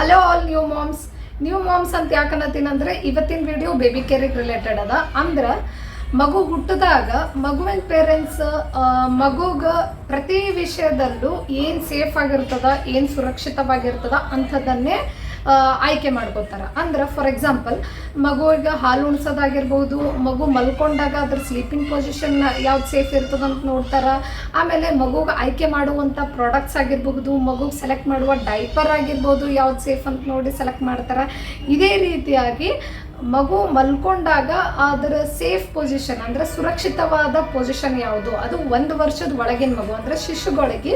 Hello all new moms new moms ಅಂತ ಯಾಕನ್ನತ್ತೀನಂದ್ರೆ ಇವತ್ತಿನ ವಿಡಿಯೋ ಬೇಬಿ ಕೇರಿಗೆ ರಿಲೇಟೆಡ್ ಅದ. ಅಂದ್ರೆ ಮಗು ಹುಟ್ಟಿದಾಗ ಮಗುವಿನ ಪೇರೆಂಟ್ಸ್ ಮಗುಗೆ ಪ್ರತಿ ವಿಷಯದಲ್ಲೂ ಏನು ಸೇಫ್ ಆಗಿರ್ತದ, ಏನು ಸುರಕ್ಷಿತವಾಗಿರ್ತದ ಅಂಥದ್ದನ್ನೇ ಆಯ್ಕೆ ಮಾಡ್ಕೋತಾರ ಅಂದ್ರೆ ಫಾರ್ ಎಕ್ಸಾಂಪಲ್ ಮಗುವಿಗೆ ಹಾಲು ಉಣ್ಸೋದಾಗಿರ್ಬೋದು, ಮಗು ಮಲ್ಕೊಂಡಾಗ ಅದ್ರ ಸ್ಲೀಪಿಂಗ್ ಪೊಸಿಷನ್ ಯಾವ್ದು ಸೇಫ್ ಇರ್ತದ ಅಂತ ನೋಡ್ತಾರ. ಆಮೇಲೆ ಮಗುಗೆ ಆಯ್ಕೆ ಮಾಡುವಂಥ ಪ್ರಾಡಕ್ಟ್ಸ್ ಆಗಿರ್ಬೋದು, ಮಗುಗೆ ಸೆಲೆಕ್ಟ್ ಮಾಡುವ ಡೈಪರ್ ಆಗಿರ್ಬೋದು ಯಾವ್ದು ಸೇಫ್ ಅಂತ ನೋಡಿ ಸೆಲೆಕ್ಟ್ ಮಾಡ್ತಾರೆ. ಇದೇ ರೀತಿಯಾಗಿ ಮಗು ಮಲ್ಕೊಂಡಾಗ ಅದರ ಸೇಫ್ ಪೊಸಿಷನ್ ಅಂದ್ರೆ ಸುರಕ್ಷಿತವಾದ ಪೊಸಿಷನ್ ಯಾವುದು? ಅದು ಒಂದು ವರ್ಷದ ಒಳಗಿನ ಮಗು, ಅಂದರೆ ಶಿಶುಗಳಿಗೆ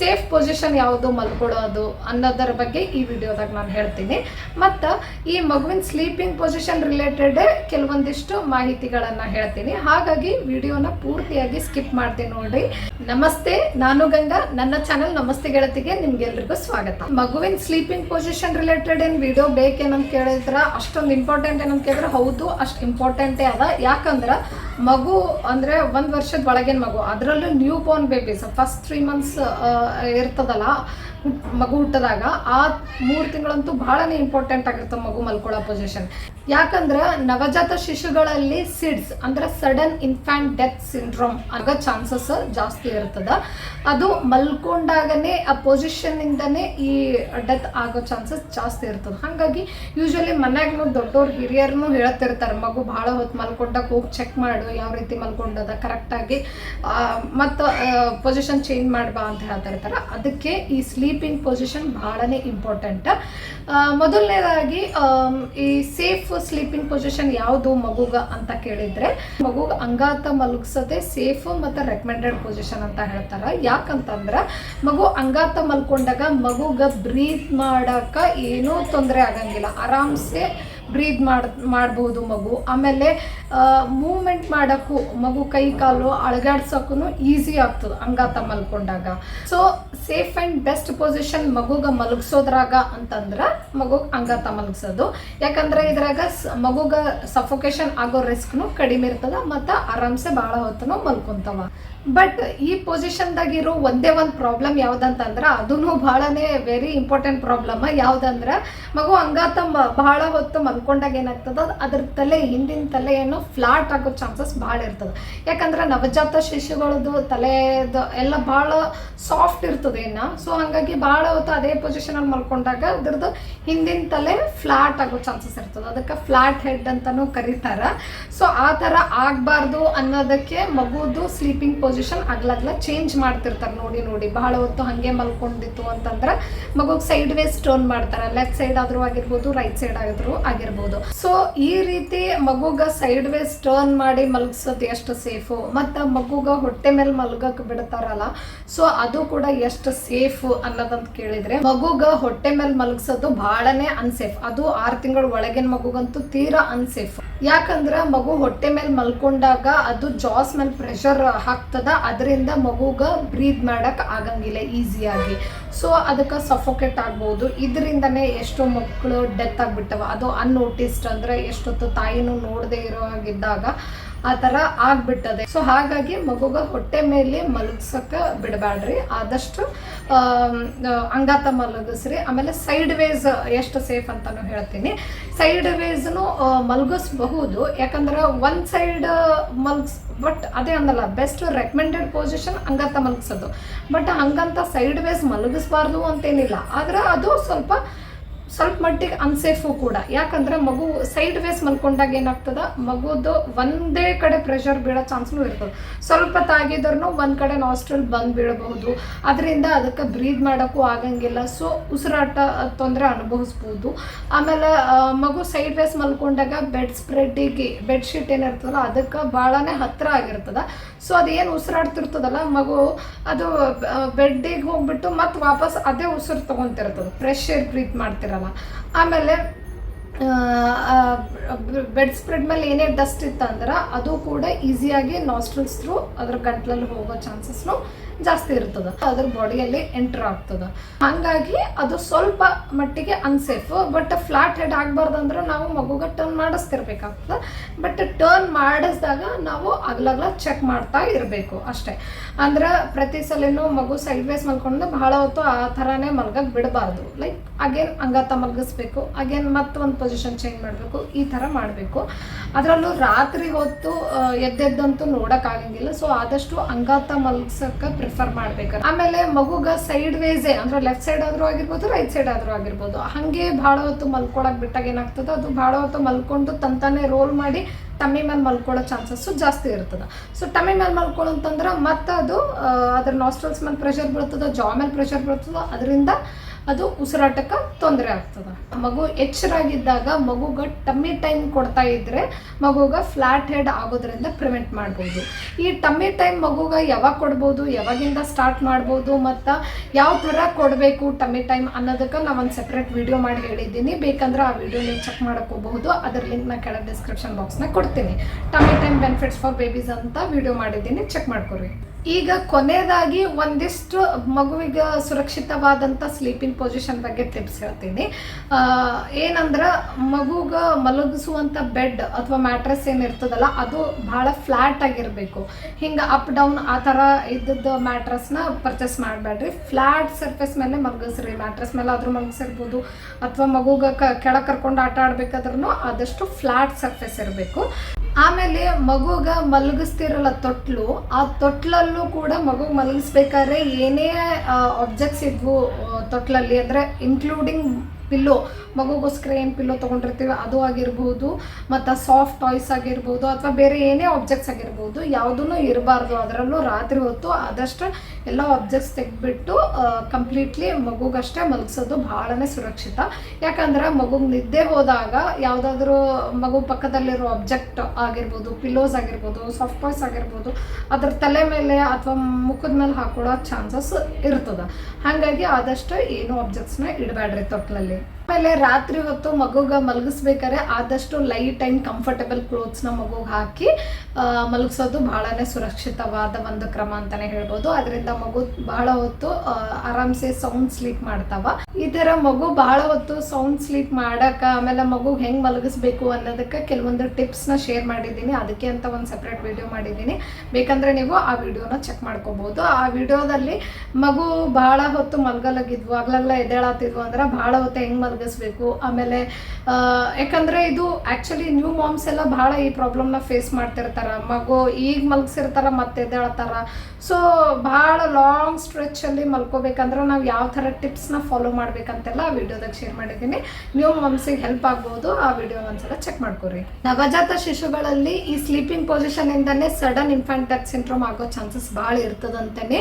ಸೇಫ್ ಪೊಸಿಷನ್ ಯಾವುದು ಮಲ್ಕೊಡೋದು ಅನ್ನೋದರ ಬಗ್ಗೆ ಈ ವಿಡಿಯೋದಾಗ ನಾನು ಹೇಳ್ತೀನಿ. ಮತ್ತು ಈ ಮಗುವಿನ ಸ್ಲೀಪಿಂಗ್ ಪೊಸಿಷನ್ ರಿಲೇಟೆಡ್ ಕೆಲವೊಂದಿಷ್ಟು ಮಾಹಿತಿಗಳನ್ನು ಹೇಳ್ತೀನಿ. ಹಾಗಾಗಿ ವಿಡಿಯೋನ ಪೂರ್ತಿಯಾಗಿ ಸ್ಕಿಪ್ ಮಾಡ್ತೀನಿ ನೋಡ್ರಿ. ನಮಸ್ತೆ, ನಾನು ಗಂಗಾ. ನನ್ನ ಚಾನಲ್ ನಮಸ್ತೆ ಗೆಳತಿಗೆ ನಿಮ್ಗೆಲ್ರಿಗೂ ಸ್ವಾಗತ. ಮಗುವಿನ ಸ್ಲೀಪಿಂಗ್ ಪೊಸಿಷನ್ ರಿಲೇಟೆಡ್ ಏನ್ ವಿಡಿಯೋ ಬೇಕೇನಂತ ಕೇಳಿದ್ರ, ಅಷ್ಟೊಂದು ಇಂಪಾರ್ಟೆಂಟ್ ಏನಂತ ಕೇಳಿದ್ರೆ, ಹೌದು, ಅಷ್ಟು ಇಂಪಾರ್ಟೆಂಟೇ ಅದ. ಯಾಕಂದ್ರೆ, ಮಗು ಅಂದ್ರೆ ಒಂದ್ ವರ್ಷದ ಒಳಗಿನ ಮಗು. ಅದರಲ್ಲೂ newborn babies first three months ಇರ್ತದಲ್ಲ ಮಗು ಹುಟ್ಟಿದಾಗ ಆ ಮೂರು ತಿಂಗಳಂತೂ ಬಹಳನೇ ಇಂಪಾರ್ಟೆಂಟ್ ಆಗಿರುತ್ತೆ ಮಗು ಮಲ್ಕೊಳ್ಳೋ ಪೊಸಿಷನ್ ಯಾಕಂದ್ರೆ ನವಜಾತ ಶಿಶುಗಳಲ್ಲಿ ಸಿಡ್ಸ್ ಅಂದ್ರೆ ಸಡನ್ ಇನ್ಫ್ಯಾಂಟ್ ಡೆತ್ ಸಿಂಡ್ರೋಮ್ ಆಗೋ ಚಾನ್ಸಸ್ ಜಾಸ್ತಿ ಇರ್ತದ. ಅದು ಮಲ್ಕೊಂಡಾಗನೇ ಆ ಪೊಸಿಷನ್ ಇಂದನೇ ಈ ಡೆತ್ ಆಗೋ ಚಾನ್ಸಸ್ ಜಾಸ್ತಿ ಇರ್ತದೆ. ಹಾಗಾಗಿ ಯೂಶ್ವಲಿ ಮನ್ಯಾಗೂ ದೊಡ್ಡವ್ರು ಹಿರಿಯರ್ನು ಹೇಳ್ತಿರ್ತಾರೆ, ಮಗು ಭಾಳ ಹೊತ್ತು ಮಲ್ಕೊಂಡಾಗ ಹೋಗಿ ಚೆಕ್ ಮಾಡು, ಯಾವ ರೀತಿ ಮಲ್ಕೊಂಡದ ಕರೆಕ್ಟಾಗಿ ಮತ್ತು ಪೊಸಿಷನ್ ಚೇಂಜ್ ಮಾಡ್ಬಾ ಅಂತ ಹೇಳ್ತಾ ಇರ್ತಾರೆ ಅದಕ್ಕೆ ಈ ಸ್ಲೀಪಿಂಗ್ ಪೊಸಿಷನ್ ಬಹಳನೇ ಇಂಪಾರ್ಟೆಂಟ್ ಮೊದಲನೇದಾಗಿ ಈ ಸೇಫ್ ಸ್ಲೀಪಿಂಗ್ ಪೊಸಿಷನ್ ಯಾವುದು ಮಗುಗ ಅಂತ ಕೇಳಿದ್ರೆ, ಮಗುಗ ಅಂಗಾತ ಮಲಗಿಸೋದೆ ಸೇಫ್ ಮತ್ತು ರೆಕಮೆಂಡೆಡ್ ಪೊಸಿಷನ್ ಅಂತ ಹೇಳ್ತಾರೆ. ಯಾಕಂತಂದ್ರೆ, ಮಗು ಅಂಗಾತ ಮಲ್ಕೊಂಡಾಗ ಮಗುಗ ಬ್ರೀತ್ ಮಾಡಕ ಏನೂ ತೊಂದರೆ ಆಗಂಗಿಲ್ಲ. ಆರಾಮ್ಸೆ ಬ್ರೀದ್ ಮಾಡ್, ಮಾಡ್ಬೋದು ಮಗು. ಆಮೇಲೆ ಮೂವ್ಮೆಂಟ್ ಮಾಡೋಕ್ಕೂ ಮಗು ಕೈ ಕಾಲು ಅಳಗಾಡ್ಸೋಕ್ಕೂ ಈಸಿ ಆಗ್ತದೆ ಅಂಗಾತ ಮಲ್ಕೊಂಡಾಗ. So safe and best position ಮಗುಗೆ ಮಲಗಿಸೋದ್ರಾಗ ಅಂತಂದ್ರೆ ಮಗು ಅಂಗಾತ ಮಲಗಿಸೋದು. ಯಾಕಂದ್ರೆ ಇದ್ರಾಗ ಮಗುಗೆ ಸಫೋಕೇಶನ್ ಆಗೋ ರಿಸ್ಕ್ನು ಕಡಿಮೆ ಇರ್ತದೆ ಮತ್ತು ಆರಾಮ್ಸೆ ಭಾಳ ಹೊತ್ತನು ಮಲ್ಕೊಂತಾವ. ಬಟ್ ಈ ಪೊಸಿಷನ್ದಾಗ ಇರೋ ಒಂದೇ ಒಂದು ಪ್ರಾಬ್ಲಮ್ ಯಾವ್ದಂತಂದ್ರೆ ಅದೂ ಬಹಳನೇ ವೆರಿ ಇಂಪಾರ್ಟೆಂಟ್ ಪ್ರಾಬ್ಲಮ್ ಯಾವ್ದಂದ್ರೆ ಮಗು ಹಂಗಾತ ಬಹಳ ಹೊತ್ತು ಮಲ್ಕೊಂಡಾಗ ಏನಾಗ್ತದ? ಅದ್ರ ತಲೆ, ಹಿಂದಿನ ತಲೆ ಏನು ಫ್ಲಾಟ್ ಆಗೋ ಚಾನ್ಸಸ್ ಭಾಳ ಇರ್ತದೆ. ಯಾಕಂದ್ರೆ ನವಜಾತ ಶಿಶುಗಳದ್ದು ತಲೆದು ಎಲ್ಲ ಭಾಳ ಸಾಫ್ಟ್ ಇರ್ತದೆ ಇನ್ನು ಸೊ ಹಾಗಾಗಿ ಭಾಳ ಹೊತ್ತು ಅದೇ ಪೊಸಿಷನಲ್ಲಿ ಮಲ್ಕೊಂಡಾಗ ಅದ್ರದ್ದು ಹಿಂದಿನ ತಲೆ ಫ್ಲಾಟ್ ಆಗೋ ಚಾನ್ಸಸ್ ಇರ್ತದೆ. ಅದಕ್ಕೆ ಫ್ಲಾಟ್ ಹೆಡ್ ಅಂತಲೂ ಕರೀತಾರ. ಸೊ ಆ ಥರ ಆಗಬಾರ್ದು ಅನ್ನೋದಕ್ಕೆ ಮಗುದು ಸ್ಲೀಪಿಂಗ್ ಪೊಸಿಷನ್ ಅಗ್ಲಗ್ಲ ಚೇಂಜ್ ಮಾಡ್ತಿರ್ತಾರೆ ನೋಡಿ ನೋಡಿ. ಬಹಳ ಹೊತ್ತು ಹಂಗೆ ಮಲ್ಕೊಂಡಿತ್ತು ಅಂತಂದ್ರೆ ಮಗುಗೆ ಸೈಡ್ ವೇಸ್ ಟರ್ನ್ ಮಾಡ್ತಾರೆ. ಲೆಫ್ಟ್ ಸೈಡ್ ಆದ್ರೂ ಆಗಿರ್ಬೋದು ರೈಟ್ ಸೈಡ್ ಆದ್ರೂ ಆಗಿರ್ಬೋದು. ಸೊ ಈ ರೀತಿ ಮಗುಗ ಸೈಡ್ ವೇಸ್ ಟರ್ನ್ ಮಾಡಿ ಮಲಗಿಸೋದು ಎಷ್ಟು ಸೇಫು ಮತ್ತು ಮಗುಗ ಹೊಟ್ಟೆ ಮೇಲೆ ಮಲಗಕ್ಕೆ ಬಿಡ್ತಾರಲ್ಲ ಸೊ ಅದು ಕೂಡ ಎಷ್ಟು ಸೇಫ್ ಅನ್ನೋದಂತ ಕೇಳಿದ್ರೆ, ಮಗುಗ ಹೊಟ್ಟೆ ಮೇಲೆ ಮಲಗಿಸೋದು ಬಹಳನೇ ಅನ್ಸೇಫ್ ಅದು ಆರು ತಿಂಗಳ ಒಳಗಿನ ಮಗುಗಂತೂ ತೀರಾ ಅನ್ಸೇಫ್ ಯಾಕಂದ್ರೆ ಮಗು ಹೊಟ್ಟೆ ಮೇಲೆ ಮಲ್ಕೊಂಡಾಗ ಅದು ಜಾಸ್ ಮೇಲೆ ಪ್ರೆಷರ್ ಹಾಕ್ತದ ಅದರಿಂದ ಮಗುಗೆ ಬ್ರೀದ್ ಮಾಡಕ್ ಆಗಂಗಿಲ್ಲ ಈಸಿಯಾಗಿ ಸೊ ಅದಕ್ಕೆ ಸಫೋಕೇಟ್ ಆಗ್ಬೋದು. ಇದರಿಂದನೇ ಎಷ್ಟೋ ಮಕ್ಕಳು ಡೆತ್ ಆಗಿಬಿಟ್ಟವ. ಅದು ಅನ್ನೋಟಿಸ್ಡ್ ಅಂದ್ರೆ ಎಷ್ಟೊತ್ತು ತಾಯಿನೂ ನೋಡದೆ ಇರೋ ಹಾಗಿದ್ದಾಗ ಆ ಥರ ಆಗ್ಬಿಟ್ಟದೆ. ಸೊ ಹಾಗಾಗಿ ಮಗುಗ ಹೊಟ್ಟೆ ಮೇಲೆ ಮಲಗ್ಸಕ್ಕ ಬಿಡಬೇಡ್ರಿ ಆದಷ್ಟು ಅಂಗಾತ ಮಲಗಿಸ್ರಿ. ಆಮೇಲೆ ಸೈಡ್ ವೇಸ್ ಎಷ್ಟು ಸೇಫ್ ಅಂತಾನು ಹೇಳ್ತೀನಿ. ಸೈಡ್ ವೇಸ್ನು ಮಲಗಿಸ್ಬಹುದು. ಯಾಕಂದ್ರೆ ಒನ್ ಸೈಡ್ ಮಲ್ಗಿಸ್ ಬಟ್ ಅದೇ ಅಂದಲ್ಲ ಬೆಸ್ಟ್ ರೆಕಮೆಂಡೆಡ್ ಪೊಸಿಷನ್ ಹಂಗಂತ ಮಲಗಿಸೋದು. ಬಟ್ ಹಂಗಂತ ಸೈಡ್ ವೇಸ್ ಮಲಗಿಸ್ಬಾರ್ದು ಅಂತೇನಿಲ್ಲ. ಆದ್ರೆ ಅದು ಸ್ವಲ್ಪ ಸ್ವಲ್ಪ ಮಟ್ಟಿಗೆ ಅನ್ಸೇಫು ಕೂಡ. ಯಾಕಂದ್ರೆ ಮಗು ಸೈಡ್ ವೇಸ್ ಮಲ್ಕೊಂಡಾಗ ಏನಾಗ್ತದ? ಮಗುದು ಒಂದೇ ಕಡೆ ಪ್ರೆಷರ್ ಬೀಳೋ ಚಾನ್ಸ್ನು ಇರ್ತದೆ. ಸ್ವಲ್ಪ ತಾಗಿದ್ರು ಒಂದ್ ಕಡೆ ನಾಸ್ಟ್ರಲ್ ಬಂದ್ ಬೀಳಬಹುದು. ಅದರಿಂದ ಅದಕ್ಕೆ ಬ್ರೀದ್ ಮಾಡೋಕ್ಕೂ ಆಗಂಗಿಲ್ಲ. ಸೊ ಉಸಿರಾಟ ತೊಂದರೆ ಅನುಭವಿಸ್ಬೋದು. ಆಮೇಲೆ ಮಗು ಸೈಡ್ ವೇಸ್ ಮಲ್ಕೊಂಡಾಗ ಬೆಡ್ ಸ್ಪ್ರೆಡ್ಡಿಗೆ ಬೆಡ್ಶೀಟ್ ಏನಿರ್ತದಲ್ಲ, ಅದಕ್ಕೆ ಭಾಳನೇ ಹತ್ರ ಆಗಿರ್ತದ. ಸೊ ಅದೇನು ಉಸಿರಾಡ್ತಿರ್ತದಲ್ಲ, ಮಗು ಅದು ಬೆಡ್ಡಿಗೆ ಹೋಗ್ಬಿಟ್ಟು ಮತ್ತೆ ವಾಪಸ್ ಅದೇ ಉಸಿರು ತೊಗೊತಿರ್ತದೆ ಫ್ರೆಶ್ ಏರ್ ಬ್ರೀತ್ ಮಾಡ್ತಿರಲ್ಲ. ಆಮೇಲೆ ಬೆಡ್ ಸ್ಪ್ರೆಡ್ ಮೇಲೆ ಏನೇ ಡಸ್ಟ್ ಇತ್ತಂದ್ರೆ, ಅದು ಕೂಡ ಈಸಿಯಾಗಿ ನಾಸ್ಟ್ರಲ್ಸ್ ಥ್ರೂ ಅದ್ರ ಗಂಟ್ಲಲ್ಲಿ ಹೋಗೋ ಚಾನ್ಸಸ್ನು ಜಾಸ್ತಿ ಇರ್ತದ. ಅದ್ರ ಬಾಡಿಯಲ್ಲಿ ಎಂಟರ್ ಆಗ್ತದ. ಹಂಗಾಗಿ ಅದು ಸ್ವಲ್ಪ ಮಟ್ಟಿಗೆ ಅನ್ಸೇಫ್ ಬಟ್ ಫ್ಲಾಟ್ ಹೆಡ್ ಆಗ್ಬಾರ್ದಂದ್ರೆ ನಾವು ಮಗುಗೆ ಟರ್ನ್ ಮಾಡಿಸ್ತಿರ್ಬೇಕಾಗ್ತದೆ. ಬಟ್ ಟರ್ನ್ ಮಾಡಿಸಿದಾಗ ನಾವು ಅಗ್ಲಗ್ಲ ಚೆಕ್ ಮಾಡ್ತಾ ಇರಬೇಕು ಅಷ್ಟೇ. ಅಂದ್ರೆ ಪ್ರತಿ ಸಲನೂ ಮಗು ಸೈಡ್ ವೇಸ್ ಮಲ್ಕೊಂಡು ಬಹಳ ಹೊತ್ತು ಆ ಥರನೇ ಮಲ್ಗಕ್ಕೆ ಬಿಡಬಾರ್ದು. ಲೈಕ್ ಅಗೇನ್ ಅಂಗಾತ ಮಲಗಿಸ್ಬೇಕು. ಅಗೇನ್ ಮತ್ತೆ ಒಂದು ಪೊಸಿಷನ್ ಚೇಂಜ್ ಮಾಡಬೇಕು. ಈ ಥರ ಮಾಡಬೇಕು. ಅದರಲ್ಲೂ ರಾತ್ರಿ ಹೊತ್ತು ಎದ್ದೆದ್ದಂತೂ ನೋಡೋಕ್ಕಾಗಂಗಿಲ್ಲ ಸೊ ಆದಷ್ಟು ಅಂಗಾತ ಮಲ್ಗ್ಸಕ್ಕೆ ಪ್ರಿಫರ್ ಮಾಡ್ಬೇಕು. ಆಮೇಲೆ ಮಗುಗ ಸೈಡ್ ವೇಸೇ ಅಂದ್ರೆ ಲೆಫ್ಟ್ ಸೈಡ್ ಆದರೂ ಆಗಿರ್ಬೋದು ರೈಟ್ ಸೈಡ್ ಆದರೂ ಆಗಿರ್ಬೋದು. ಹಾಗೆ ಭಾಳ ಹೊತ್ತು ಮಲ್ಕೊಳಕ್ಕೆ ಬಿಟ್ಟಾಗ ಏನಾಗ್ತದೆ? ಅದು ಭಾಳ ಹೊತ್ತು ಮಲ್ಕೊಂಡು ತಂತಾನೆ ರೋಲ್ ಮಾಡಿ ತಮ್ಮಿ ಮೇಲೆ ಮಲ್ಕೊಳ್ಳೋ ಚಾನ್ಸಸ್ಸು ಜಾಸ್ತಿ ಇರ್ತದೆ. ಸೊ ಟಮ್ಮಿ ಮೇಲೆ ಮಲ್ಕೊಳ್ಳೋಂತಂದ್ರೆ ಮತ್ತೆ ಅದು ಅದ್ರ ನಾಸ್ಟ್ರಲ್ಸ್ ಮೇಲೆ ಪ್ರೆಷರ್ ಬೀಳ್ತದೆ ಜಾ ಮೇಲೆ ಪ್ರೆಷರ್ ಬೀಳ್ತದೆ, ಅದರಿಂದ ಅದು ಉಸಿರಾಟಕ್ಕೆ ತೊಂದರೆ ಆಗ್ತದೆ. ಮಗು ಎಚ್ಚರಾಗಿದ್ದಾಗ ಮಗುಗೆ ಟಮ್ಮಿ ಟೈಮ್ ಕೊಡ್ತಾ ಇದ್ರೆ ಮಗುಗೆ ಫ್ಲಾಟ್ ಹೆಡ್ ಆಗೋದ್ರಿಂದ ಪ್ರಿವೆಂಟ್ ಮಾಡ್ಬೋದು. ಈ ಟಮ್ಮಿ ಟೈಮ್ ಮಗುಗೆ ಯಾವಾಗ ಕೊಡ್ಬೋದು, ಯಾವಾಗಿಂದ ಸ್ಟಾರ್ಟ್ ಮಾಡ್ಬೋದು ಮತ್ತು ಯಾವ ಥರ ಕೊಡಬೇಕು ಟಮ್ಮಿ ಟೈಮ್ ಅನ್ನೋದಕ್ಕೆ ನಾನು ಒಂದು ಸೆಪ್ರೇಟ್ ವಿಡಿಯೋ ಮಾಡಿ ಹೇಳಿದ್ದೀನಿ. ಬೇಕಂದ್ರೆ ಆ ವಿಡಿಯೋ ನೀವು ಚೆಕ್ ಮಾಡ್ಕೋಬಹುದು. ಅದರ ಲಿಂಕ್ ನಾ ಕೆಳಗೆ ಡಿಸ್ಕ್ರಿಪ್ಷನ್ ಬಾಕ್ಸ್ನಾಗ ಕೊಡ್ತೀನಿ. Tummy time benefits for babies ಅಂತ ವಿಡಿಯೋ ಮಾಡಿದ್ದೀನಿ. ಚೆಕ್ ಮಾಡ್ಕೊರಿ. ಈಗ ಕೊನೆಯದಾಗಿ ಒಂದಿಷ್ಟು ಮಗುವಿಗೆ ಸುರಕ್ಷಿತವಾದಂಥ ಸ್ಲೀಪಿಂಗ್ ಪೊಸಿಷನ್ ಬಗ್ಗೆ ಟಿಪ್ಸ್ ಹೇಳ್ತೀನಿ. ಏನಂದ್ರೆ ಮಗುಗೆ ಮಲಗಿಸುವಂಥ ಬೆಡ್ ಅಥವಾ ಮ್ಯಾಟ್ರೆಸ್ ಏನಿರ್ತದಲ್ಲ ಅದು ಭಾಳ ಫ್ಲ್ಯಾಟ್ ಆಗಿರಬೇಕು. ಹಿಂಗೆ ಅಪ್ ಡೌನ್ ಆ ಥರ ಇದ್ದದ್ದು ಮ್ಯಾಟ್ರಸ್ನ ಪರ್ಚೇಸ್ ಮಾಡಬೇಡ್ರಿ. ಫ್ಲ್ಯಾಟ್ ಸರ್ಫೇಸ್ ಮೇಲೆ ಮಲಗಿಸ್ರಿ. ಮ್ಯಾಟ್ರೆಸ್ ಮೇಲೆ ಆದರೂ ಮಲಗಿಸಿರ್ಬೋದು. ಅಥವಾ ಮಗುಗೆ ಕ, ಕೆಳಗೆ ಕರ್ಕೊಂಡು ಆಟ ಆಡಬೇಕಾದ್ರೂ ಆದಷ್ಟು ಫ್ಲ್ಯಾಟ್ ಸರ್ಫೇಸ್ ಇರಬೇಕು. ಆಮೇಲೆ ಮಗುಗ ಮಲಗಿಸ್ತಿರಲ್ಲ ತೊಟ್ಲು, ಆ ತೊಟ್ಲಲ್ಲೂ ಕೂಡ ಮಗು ಮಲಗಿಸ್ಬೇಕಾದ್ರೆ ಏನೇ ಆಬ್ಜೆಕ್ಟ್ಸ್ ಇದ್ವು ತೊಟ್ಲಲ್ಲಿ, ಅಂದರೆ ಇನ್ಕ್ಲೂಡಿಂಗ್ ಪಿಲ್ಲೋ, ಮಗುಗೋಸ್ಕರ ಏನು ಪಿಲ್ಲೋ ತೊಗೊಂಡಿರ್ತೀವಿ ಅದು ಆಗಿರ್ಬೋದು, ಮತ್ತು ಸಾಫ್ಟ್ ಟಾಯ್ಸ್ ಆಗಿರ್ಬೋದು, ಅಥವಾ ಬೇರೆ ಏನೇ ಆಬ್ಜೆಕ್ಟ್ಸ್ ಆಗಿರ್ಬೋದು ಯಾವುದೂ ಇರಬಾರ್ದು. ಅದರಲ್ಲೂ ರಾತ್ರಿ ಹೊತ್ತು ಆದಷ್ಟು ಎಲ್ಲ ಆಬ್ಜೆಕ್ಟ್ಸ್ ತೆಗೆದ್ಬಿಟ್ಟು ಕಂಪ್ಲೀಟ್ಲಿ ಮಗುಗಷ್ಟೇ ಮಲಗಿಸೋದು ಭಾಳನೇ ಸುರಕ್ಷಿತ. ಯಾಕಂದ್ರೆ ಮಗು ನಿದ್ದೆ ಹೋದಾಗ ಯಾವುದಾದ್ರೂ ಮಗು ಪಕ್ಕದಲ್ಲಿರೋ ಆಬ್ಜೆಕ್ಟ್ ಆಗಿರ್ಬೋದು ಪಿಲ್ಲೋಸ್ ಆಗಿರ್ಬೋದು ಸಾಫ್ಟ್ ಟಾಯ್ಸ್ ಆಗಿರ್ಬೋದು, ಅದ್ರ ತಲೆ ಮೇಲೆ ಅಥವಾ ಮುಖದ ಮೇಲೆ ಹಾಕೊಳ್ಳೋ ಚಾನ್ಸಸ್ ಇರ್ತದೆ. ಹಾಗಾಗಿ ಆದಷ್ಟು ಏನು ಆಬ್ಜೆಕ್ಟ್ಸ್ನ ಇಡಬೇಡ್ರಿ ತೊಟ್ಲಲ್ಲಿ. ಆಮೇಲೆ ರಾತ್ರಿ ಹೊತ್ತು ಮಗುಗ ಮಲಗಿಸ್ಬೇಕಾದ್ರೆ ಆದಷ್ಟು ಲೈಟ್ ಆ್ಯಂಡ್ ಕಂಫರ್ಟಬಲ್ ಕ್ಲೋತ್ಸ್ನ ಮಗುಗೆ ಹಾಕಿ ಮಲಗಿಸೋದು ಬಹಳನೇ ಸುರಕ್ಷಿತವಾದ ಒಂದು ಕ್ರಮ ಅಂತಾನೆ ಹೇಳ್ಬೋದು. ಅದರಿಂದ ಮಗು ಬಹಳ ಹೊತ್ತು ಆರಾಮ್ಸೆ ಸೌಂಡ್ ಸ್ಲೀಪ್ ಮಾಡ್ತಾವ. ಈ ಥರ ಮಗು ಬಹಳ ಹೊತ್ತು ಸೌಂಡ್ ಸ್ಲೀಪ್ ಮಾಡಕ, ಆಮೇಲೆ ಮಗು ಹೆಂಗೆ ಮಲಗಿಸ್ಬೇಕು ಅನ್ನೋದಕ್ಕೆ ಕೆಲವೊಂದು ಟಿಪ್ಸ್ನ ಶೇರ್ ಮಾಡಿದ್ದೀನಿ. ಅದಕ್ಕೆ ಅಂತ ಒಂದು ಸಪ್ರೇಟ್ ವಿಡಿಯೋ ಮಾಡಿದ್ದೀನಿ. ಬೇಕಂದ್ರೆ ನೀವು ಆ ವಿಡಿಯೋನ ಚೆಕ್ ಮಾಡ್ಕೋಬಹುದು ಆ ವಿಡಿಯೋದಲ್ಲಿ ಮಗು ಬಹಳ ಹೊತ್ತು ಮಲ್ಗಲಗಿದ್ವು ಆಗ್ಲೆಲ್ಲ ಎದ್ದೇಳಾತಿದ್ವು ಅಂದ್ರೆ ಬಹಳ ಹೊತ್ತು ಹೆಂಗೆ ಮಲಗಿಸ್ಬೇಕು, ಆಮೇಲೆ ಯಾಕಂದರೆ ಯಾಕಂದ್ರೆ ಇದು ಆ್ಯಕ್ಚುಲಿ ನ್ಯೂ ಮಾಮ್ಸ್ ಎಲ್ಲ ಬಹಳ ಈ ಪ್ರಾಬ್ಲಮ್ನ ಫೇಸ್ ಮಾಡ್ತಿರ್ತಾರ. ಮಗು ಈಗ ಮಲಗಿಸಿರ್ತಾರ, ಮತ್ತೆ ಎದ್ದೇಳ್ತಾರ. ಸೊ ಭಾಳ ಲಾಂಗ್ ಸ್ಟ್ರೆಚ್ ಅಲ್ಲಿ ಮಲ್ಕೋಬೇಕಂದ್ರೆ ನಾವು ಯಾವ ಥರ ಟಿಪ್ಸ್ನ ಫಾಲೋ ಮಾಡ್ಬೇಕಂತೆಲ್ಲ ಆ ವಿಡಿಯೋದಾಗ ಶೇರ್ ಮಾಡಿದ್ದೀನಿ. ನೀವು ಮಮ್ಸಿಗೆ ಹೆಲ್ಪ್ ಆಗ್ಬೋದು, ಆ ವಿಡಿಯೋ ಒಂದ್ಸಲ ಚೆಕ್ ಮಾಡ್ಕೊರಿ. ನವಜಾತ ಶಿಶುಗಳಲ್ಲಿ ಈ ಸ್ಲೀಪಿಂಗ್ ಪೊಸಿಷನ್ ಇಂದನೇ ಸಡನ್ ಇನ್ಫ್ಯಾಂಟ್ ಡೆತ್ ಸಿಂಡ್ರೋಮ್ ಆಗೋ ಚಾನ್ಸಸ್ ಭಾಳ ಇರ್ತದಂತಾನೆ.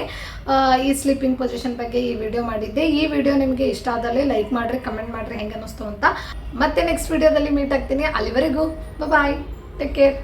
ಈ ಸ್ಲೀಪಿಂಗ್ ಪೊಸಿಷನ್ ಬಗ್ಗೆ ಈ ವಿಡಿಯೋ ಮಾಡಿದ್ದೆ. ಈ ವಿಡಿಯೋ ನಿಮಗೆ ಇಷ್ಟ ಆದಲ್ಲಿ ಲೈಕ್ ಮಾಡ್ರಿ ಕಮೆಂಟ್ ಮಾಡ್ರಿ, ಹೆಂಗೆ ಅನ್ನಿಸ್ತು ಅಂತ. ಮತ್ತೆ ನೆಕ್ಸ್ಟ್ ವಿಡಿಯೋದಲ್ಲಿ ಮೀಟ್ ಆಗ್ತೀನಿ. ಅಲ್ಲಿವರೆಗೂ ಬಾಯ್ ಟೇಕ್ ಕೇರ್